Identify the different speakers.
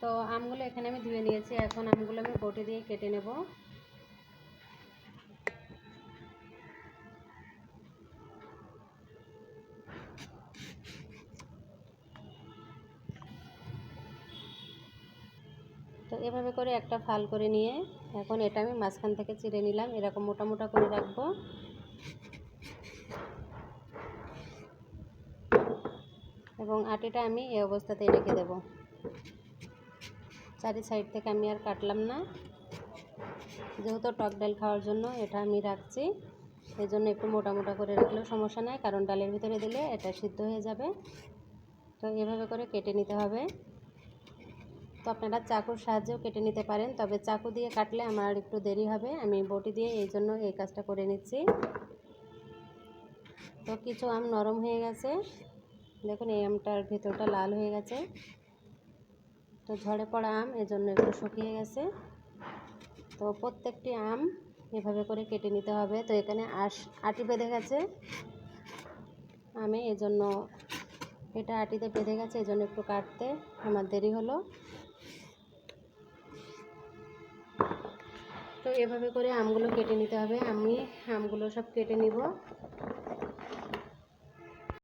Speaker 1: তো আমগুলো এখানে আমি ধুয়ে নিয়েছি। এখন আমগুলো আমি বটি দিয়ে কেটে নেব। তো এভাবে করে একটা ফাল করে নিয়ে এখন এটা আমি মাঝখান থেকে চিড়ে নিলাম। এরকম মোটা মোটা করে রাখব। এবং আটিটা আমি এই অবস্থাতেই রেখে দেব। চারি সাইড থেকে আমি আর কাটলাম না। যেহেতু টক ডাল খাওয়ার জন্য এটা আমি রাখছি। এই জন্য একটু মোটা মোটা করে রাখলেও সমস্যা নাই, কারণ ডালের ভিতরে দিলে এটা সিদ্ধ হয়ে যাবে। তো এভাবে করে কেটে নিতে হবে। তো আপনারা চাকুর সাহায্যেও কেটে নিতে পারেন, তবে চাকু দিয়ে কাটলে আমার একটু দেরি হবে। আমি বটি দিয়ে এই জন্য এই কাজটা করে নিচ্ছি। তো কিছু আম নরম হয়ে গেছে। দেখুন, এই আমটার ভেতরটা লাল হয়ে গেছে। তো ঝড়ে পড়া আম এজন্য একটু শুকিয়ে গেছে। তো প্রত্যেকটি আম এভাবে করে কেটে নিতে হবে। তো এখানে আশ, আটি বেঁধে গেছে। আমি এজন্য এটা আটিতে বেঁধে গেছে, এজন্য একটু কাটতে আমার দেরি হলো। তো এভাবে করে আমগুলো কেটে নিতে হবে। আমি আমগুলো সব কেটে নিব।